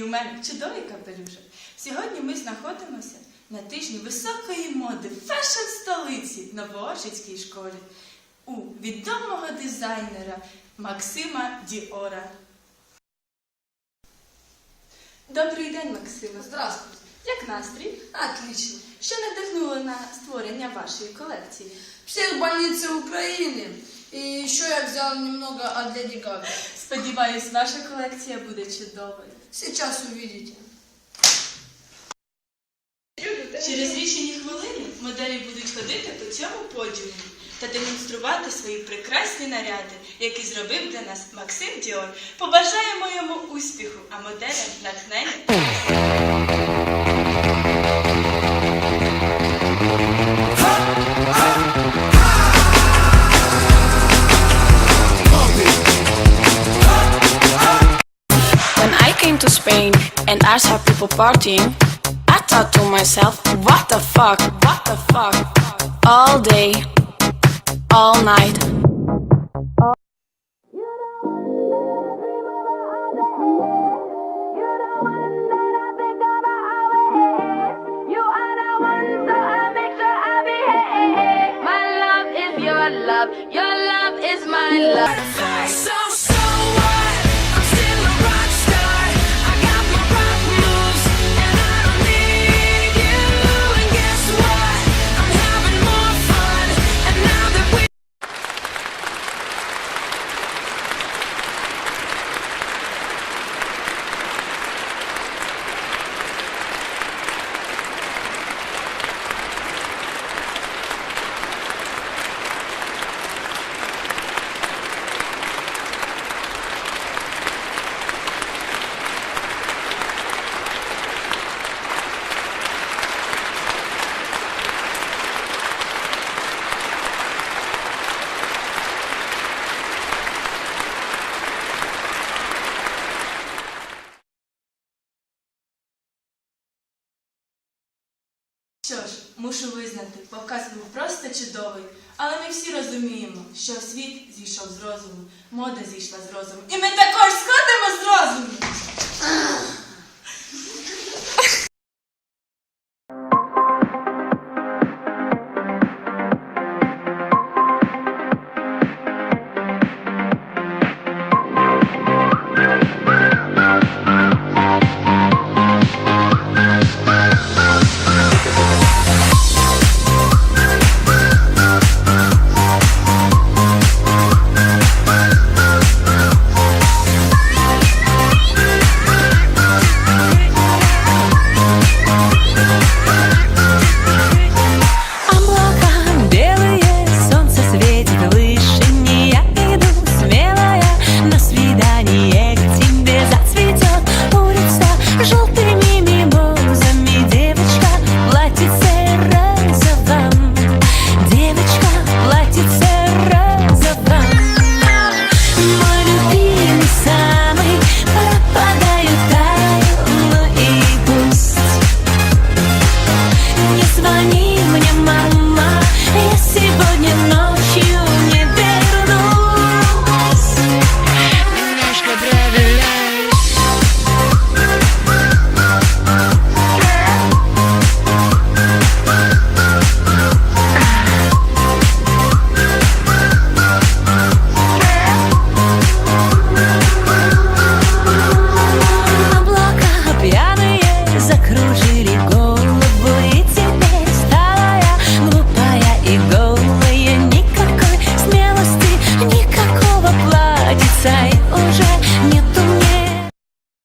мене чудовий капелюшок. Сьогодні ми знаходимося на тижні високої моди фешн столиці на Воошицькій школі у відомого дизайнера Максима Діора. Добрий день, Максима. Здравствуйте. Як настрій? Отлично. Що надихнуло на створення вашої колекції? Психбольницы Украины. И еще я взял немного от Леди. Сподіваюсь, ваша колекція буде чудовою. Сейчас увидите. Через лічені хвилини моделі будуть ходити по цьому подіумі та демонструвати свої прекрасні наряди, які зробив для нас Максим Діор. Побажаємо йому успіху, а моделям натхнення. To Spain and I saw people partying, I thought to myself, what the fuck, what the fuck? All day, all night. My love is your love, your love is my love. So, Що ж, мушу визнати, показ був просто чудовий, але ми всі розуміємо, що світ зійшов з розуму, мода зійшла з розуму, і ми також сходимо з розуму. не звони мне, мама.